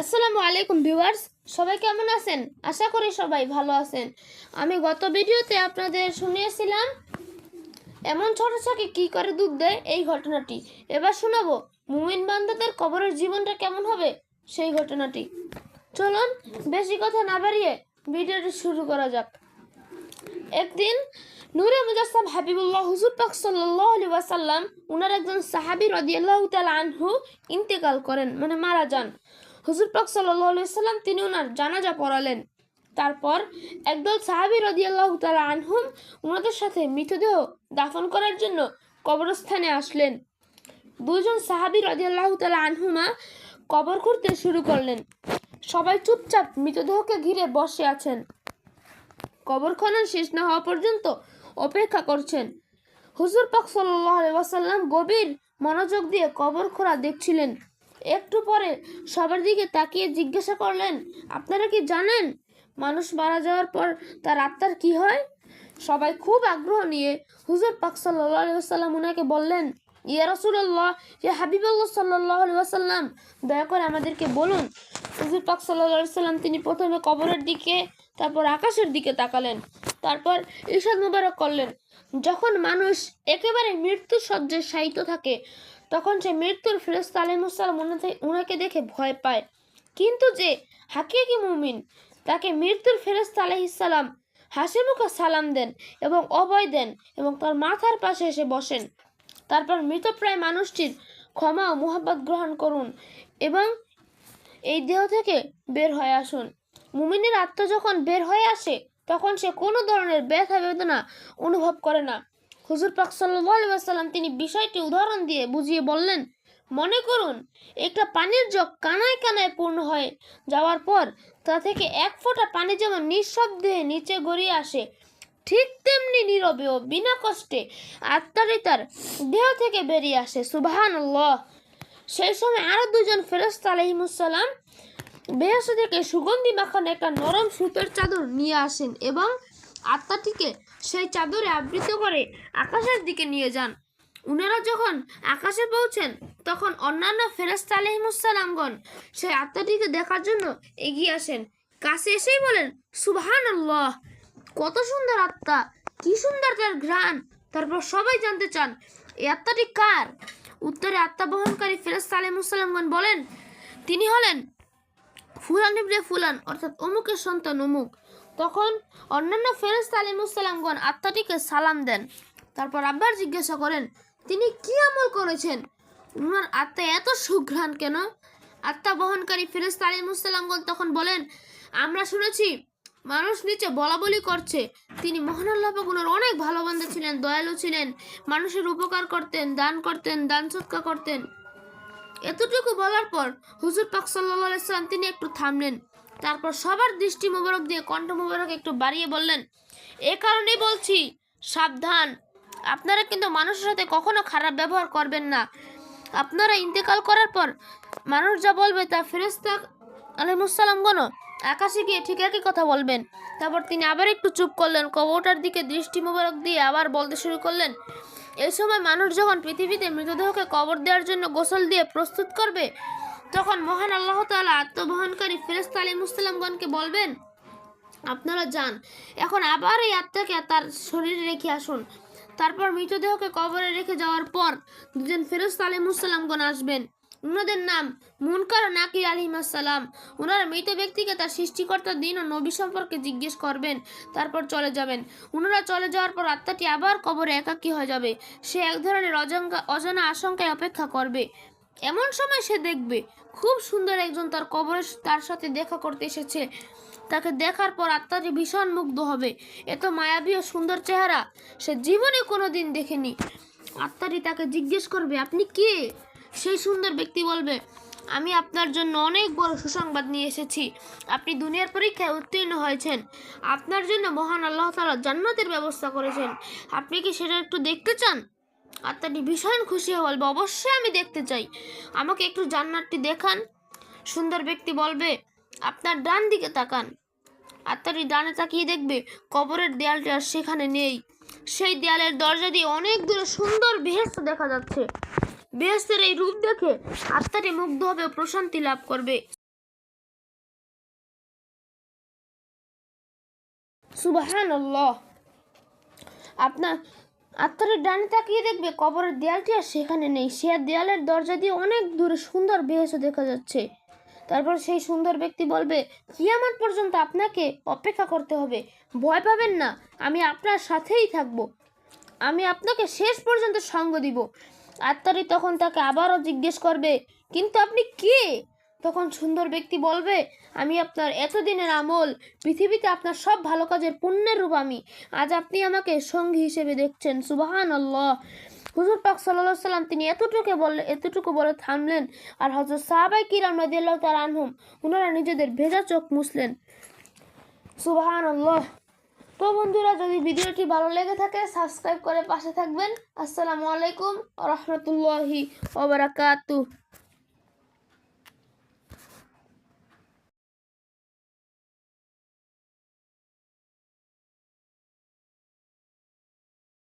আসসালামু আলাইকুম ভিউয়ার্স, সবাই কেমন আছেন? আশা করি সবাই ভালো আছেন। আমি গত ভিডিওতে আপনাদের শুনিয়েছিলাম, এমন ছোট ছাকে কি করে দুধ দেয় এই ঘটনাটি। এবার শোনাবো, মুমিন বান্দাদের কবরের জীবনটা কেমন হবে সেই ঘটনাটি। চলুন, বেশি কথা না বাড়িয়ে ভিডিওটি শুরু করা যাক। একদিন নূরে মুজাসসাম হাবিবুল্লাহ হুজুর পাক আলাইহি ওয়াসাল্লাম, উনার একজন সাহাবী রাদিয়াল্লাহু তাআলা আনহু ইন্তেকাল করেন মানে মারা যান। হুজুর পাক আলাইহি তিনি ওনার জানাজা পড়ালেন। তারপর একদল সাহাবী রাদিয়াল্লাহু তাআলা আনহুম ওনাদের সাথে মৃতদেহ দাফন করার জন্য কবরস্থানে আসলেন। দুজন সাহাবী রাদিয়াল্লাহু তাআলা আনহুমা কবর খুঁড়তে শুরু করলেন। সবাই চুপচাপ মৃতদেহকে ঘিরে বসে আছেন। কবর খনন শেষ না হওয়া পর্যন্ত অপেক্ষা করছেন। হুজুর পাক ওয়াসাল্লাম গভীর মনোযোগ দিয়ে কবর খোঁড়া দেখছিলেন। একটু পরে সবার দিকে তাকিয়ে জিজ্ঞাসা করলেন, আপনারা কি জানেন মানুষ মারা যাওয়ার পর তার আত্মার কি হয়? সবাই খুব আগ্রহ নিয়ে হুজুর পাক আলাইহি উনাকে বললেন, ইয়া রাসূলুল্লাহ, ইয়া হাবিবাল্লাহ সাল্লাল্লাহু আলাইহি ওয়াসাল্লাম, দয়া করে আমাদেরকে বলুন। হুজুর পাক সাল্লাল্লাহু আলাইহি ওয়াসাল্লাম তিনি প্রথমে কবরের দিকে, তারপর আকাশের দিকে তাকালেন, তারপর ঈশাদ মুবারক করলেন। যখন মানুষ একেবারে মৃত্যু সজ্জায় শায়িত থাকে তখন সে মৃত্যুর ফেরেস্তা আলিমুসালাম উনাকে দেখে ভয় পায়। কিন্তু যে হাকিকি মুমিন তাকে মৃত্যুর ফেরেস্তা আলহিসাল্লাম হাসি মুখে সালাম দেন এবং অভয় দেন এবং তার মাথার পাশে এসে বসেন। তারপর মৃতপ্রায় মানুষটির ক্ষমা ও মোহাব্বত গ্রহণ করুন এবং এই দেহ থেকে বের হয়ে আসুন। মুমিনের আত্মা যখন বের হয়ে আসে, তখন সে কোনো ধরনের ব্যথা বেদনা অনুভব করে না। হুজুর পাক সাল্লাম তিনি বিষয়টি উদাহরণ দিয়ে বুঝিয়ে বললেন, মনে করুন, একটা পানির জগ কানায় কানায় পূর্ণ হয়ে যাওয়ার পর তা থেকে এক ফোঁটা পানি যেমন নিঃশব্দে নিচে গড়িয়ে আসে, ঠিক তেমনি নীরবে ও বিনা কষ্টে আত্মারি তার দেহ থেকে বেরিয়ে আসে। সুবাহান সেই সময় আরও দুজন ফেরস্তা আলহিমুসাল্লাম বেহস থেকে সুগন্ধি মাখানো একটা নরম সুপের চাদর নিয়ে আসেন এবং আত্মাটিকে সেই চাদরে আবৃত করে আকাশের দিকে নিয়ে যান। উনারা যখন আকাশে পৌঁছেন, তখন অন্যান্য ফেরস্তা আলহিমুসালামগণ সেই আত্মাটিকে দেখার জন্য এগিয়ে আসেন। কাছে এসেই বলেন সুবহান আল্লাহ কত সুন্দর আত্মা, কি সুন্দর তার ঘ্রাণ। তারপর সবাই জানতে চান, এই আত্মাটি কার? উত্তরে আত্মা বহনকারী ফেরস্তা আলহিমুসালামগণ বলেন, তিনি হলেন ফুলান ফুলান, অর্থাৎ অমুকের সন্তান অমুক। তখন অন্যান্য ফেরেস্তা আলিমুসালামগণ আত্মাটিকে সালাম দেন। তারপর আবার জিজ্ঞাসা করেন, তিনি কি আমল করেছেন? উনার আত্মা এত সুঘ্রাণ কেন? আত্মা বহনকারী ফেরেস্তা আলিমুসালামগণ তখন বলেন, আমরা শুনেছি, মানুষ নিচে বলা বলি করছে। তিনি মহান অনেক ভালো বান্ধব ছিলেন, দয়ালু ছিলেন, মানুষের উপকার করতেন, দান করতেন, দান সৎকা করতেন। এতটুকু বলার পর হুজুর পাক সাল্লাহ সাল্লাম তিনি একটু থামলেন। তারপর সবার দৃষ্টি মোবারক দিয়ে কণ্ঠ মোবারক একটু বাড়িয়ে বললেন, এ কারণেই বলছি, সাবধান। আপনারা কিন্তু মানুষের সাথে কখনো খারাপ ব্যবহার করবেন না। আপনারা ইন্তেকাল করার পর মানুষ যা বলবে তা ফেরেস্তা আলহিমুসালামগণ আকাশে গিয়ে ঠিক একই কথা বলবেন। তারপর তিনি আবার একটু চুপ করলেন, কবরটার দিকে দৃষ্টি মোবারক দিয়ে আবার বলতে শুরু করলেন, এই সময় মানুষ যখন পৃথিবীতে মৃতদেহকে কবর দেওয়ার জন্য গোসল দিয়ে প্রস্তুত করবে তখন মহান আল্লাহ তালা আত্মবহনকারী ফেরেস্তা আলী মুসলামগণকে বলবেন, আপনারা যান, এখন আবার এই আত্মাকে তার শরীরে রেখে আসুন। তারপর মৃতদেহকে কবরে রেখে যাওয়ার পর দুজন আলী মুসলামগণ আসবেন। উনাদের নাম মুনকার ও নাকির আলিমাসাল্লাম ওনারা মৃত ব্যক্তিকে তার সৃষ্টিকর্তার দিন ও নবী সম্পর্কে জিজ্ঞেস করবেন, তারপর চলে যাবেন। ওনারা চলে যাওয়ার পর আত্মাটি আবার কবরে একাকী হয়ে যাবে। সে এক ধরনের অজঙ্কা অজানা আশঙ্কায় অপেক্ষা করবে। এমন সময় সে দেখবে খুব সুন্দর একজন তার কবরে তার সাথে দেখা করতে এসেছে। তাকে দেখার পর আত্মাটি ভীষণ মুগ্ধ হবে। এত মায়াবী ও সুন্দর চেহারা। সে জীবনে কোনো দিন দেখেনি। আত্মাটি তাকে জিজ্ঞেস করবে, আপনি কে? সেই সুন্দর ব্যক্তি বলবে, আমি আপনার জন্য অনেক বড় সুসংবাদ নিয়ে এসেছি। আপনি দুনিয়ার পরীক্ষায় উত্তীর্ণ হয়েছেন। আপনার জন্য মহান আল্লাহ তালা জান্নাতের ব্যবস্থা করেছেন। আপনি কি সেটা একটু দেখতে চান? আর আত্মাটি ভীষণ খুশি বলবে অবশ্যই আমি দেখতে চাই। আমাকে একটু জান্নাতটি দেখান। সুন্দর ব্যক্তি বলবে, আপনার ডান দিকে তাকান। আত্মাটি ডানে তাকিয়ে দেখবে, কবরের দেয়ালটি আর সেখানে নেই। সেই দেয়ালের দরজা দিয়ে অনেক দূরে সুন্দর বেহেস্ত দেখা যাচ্ছে। বেহেস্তের এই রূপ দেখে আত্মাটি মুগ্ধ হবে প্রশান্তি লাভ করবে। সুবাহান আপনার আত্মারের ডানে তাকিয়ে দেখবে কবরের দেয়ালটি আর সেখানে নেই। সে দেয়ালের দরজা দিয়ে অনেক দূরে সুন্দর বেহেসও দেখা যাচ্ছে। তারপর সেই সুন্দর ব্যক্তি বলবে, কিয়ামত পর্যন্ত আপনাকে অপেক্ষা করতে হবে। ভয় পাবেন না, আমি আপনার সাথেই থাকব। আমি আপনাকে শেষ পর্যন্ত সঙ্গ দিব। আত্মারি তখন তাকে আবারও জিজ্ঞেস করবে, কিন্তু আপনি কে? তখন সুন্দর ব্যক্তি বলবে, আমি আপনার এতদিনের আমল, পৃথিবীতে আপনার সব ভালো কাজের পুণ্যের রূপ আমি। আজ আপনি আমাকে সঙ্গী হিসেবে দেখছেন। সুবাহান আল্লাহ হুজুর পাক সাল্লাহ সাল্লাম তিনি এতটুকু বললে, এতটুকু বলে থামলেন আর হজরত সাহাবাই কিরাম রাদিয়াল্লাহু তাআলা আনহুম ওনারা নিজেদের ভেজা চোখ মুছলেন। সুবাহান আল্লাহ তো বন্ধুরা, যদি ভিডিওটি ভালো লেগে থাকে, সাবস্ক্রাইব করে পাশে থাকবেন। আসসালামু আলাইকুম রহমতুল্লাহি ওবরাকাতু